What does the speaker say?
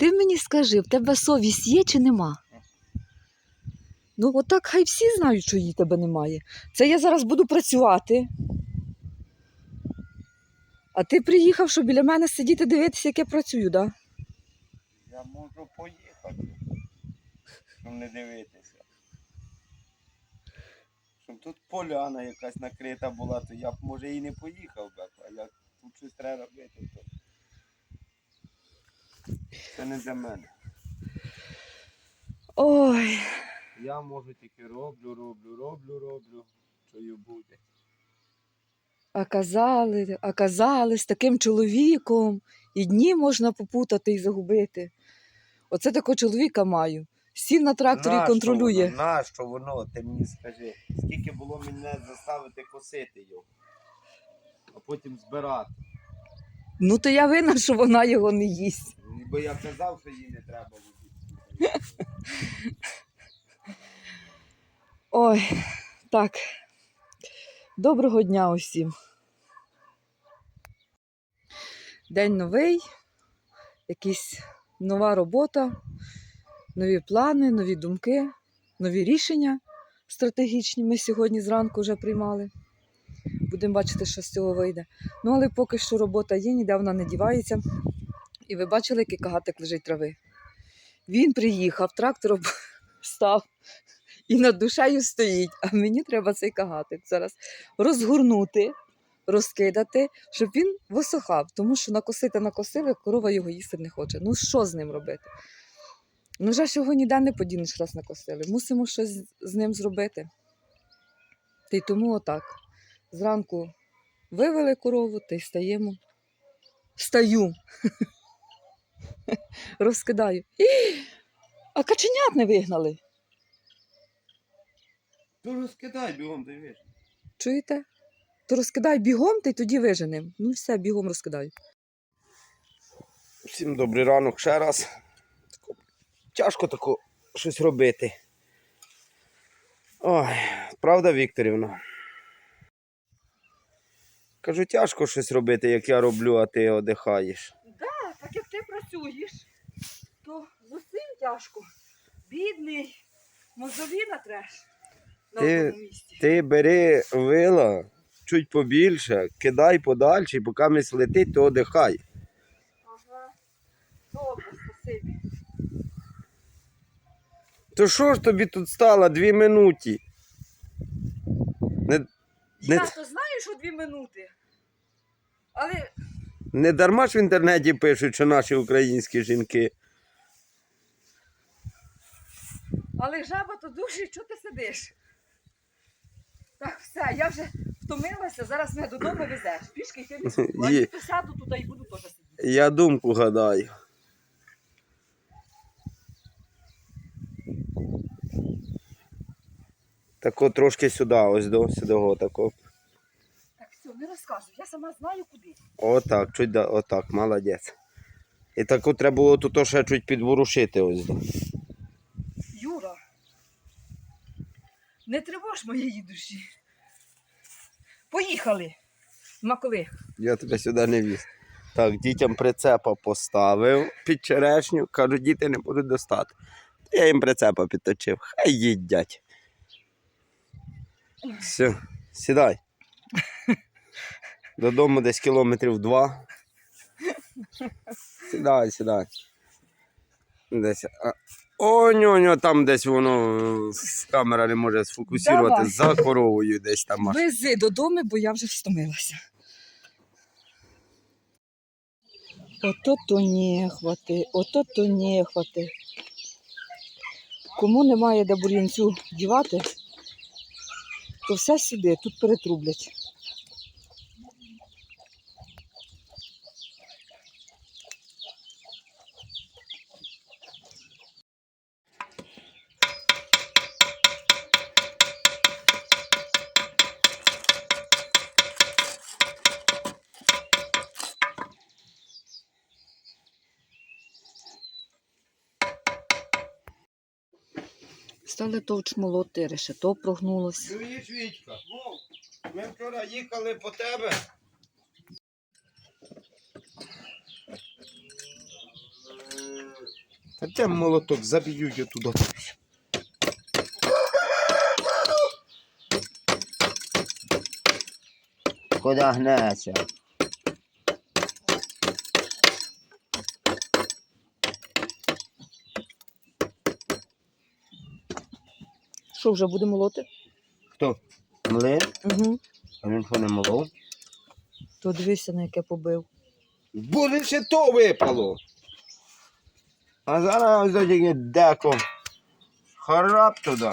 Ти мені скажи, в тебе совість є чи нема? Ну, отак хай всі знають, що її тебе немає. Це я зараз буду працювати. А ти приїхав, щоб біля мене сидіти дивитися, як я працюю, так? Да? Я можу поїхати, щоб не дивитися. Щоб тут поляна якась накрита була, то я б може і не поїхав би, а як тут щось треба робити, то це не для мене. Ой, Я можу тільки роблю, роблю, роблю, роблю, що й буде. а казали, а казали, з таким чоловіком і дні можна попутати і загубити. Оце такого чоловіка маю. Сів на тракторі і контролює. Воно, нащо воно, ти мені скажи, скільки було мене заставити косити його, а потім збирати. Ну, то я винна, що вона його не їсть. Бо я казав, що їй не треба буде. Ой, так. Доброго дня усім. День новий, якась нова робота, нові плани, нові думки, нові рішення стратегічні ми сьогодні зранку вже приймали. Будемо бачити, що з цього вийде. Ну, але поки що робота є, ніде вона не дівається. І ви бачили, який кагатик лежить трави. Він приїхав, трактор об- став і над душею стоїть. А мені треба цей кагатик зараз розгорнути, розкидати, щоб він висохав, тому що накосити накосили, корова його їсти не хоче. Ну що з ним робити? Ну, вже ж його ніде не подінеш, раз накосили. Мусимо щось з- ним зробити. Та й тому отак. Зранку вивели корову та й стаємо. Стаю. Розкидаю. І... А каченят не вигнали. То розкидай бігом, дивиш. Чуєте? То розкидай бігом та й тоді виженем. Ну все, бігом розкидаю. Всім добрий ранок ще раз. Тяжко тако щось робити. Ой, правда, Вікторівна? Кажу, тяжко щось робити, як я роблю, а ти одихаєш. Да, так як ти працюєш, то зовсім тяжко. Бідний, мозові натреш на Ти- одному місці. Ти бери вила чуть побільше, кидай подальше, і поки мись летить, то одихай. Ага. Добре, спасибі. То що ж тобі тут стало дві минуті? Не, Не- Я то знаю, що дві минути. Але не дарма ж в інтернеті пишуть, що наші українські жінки. Але жаба то дуже, чого ти сидиш? Так, все, я вже втомилася, зараз мене додому везеш. Пішки йти не буду. А я туди і буду теж сидіти. Я думку гадаю. Тако трошки сюди, ось до сюди, тако. Все, не розказуй, я сама знаю куди. Отак, чуть да, отак, молодець. І таку треба було тут ще чуть підворушити ось. Юра, не тривож моєї душі. Поїхали. Ма коли? Я тебе сюди не віз. Так, дітям прицепа поставив під черешню. Кажу, діти не будуть достати. Та Я їм прицепа підточив. Хай їдять. Все, сідай. Додому десь кілометрів два. Сідай, сідай. Десь. О, ньо, ньо, там десь воно камера не може сфокусувати Давай. за коровою десь там. аж. Вези додому, бо я вже встомилася. Ото то не хвати, ото то не хвати. Кому немає де бур'янцю дівати, то все сюди, тут перетрублять. Стали товч молоти, решето прогнулося. Чуєш, Вітька? Ми вчора їхали по тебе. Та де молоток, заб'ю я туди. Куди гнеться? Що вже буде молоти? Хто? Млин? Угу. А він що не молов? То дивися, на яке побив. Буде ще то випало. А зараз ось деко. Харап туди.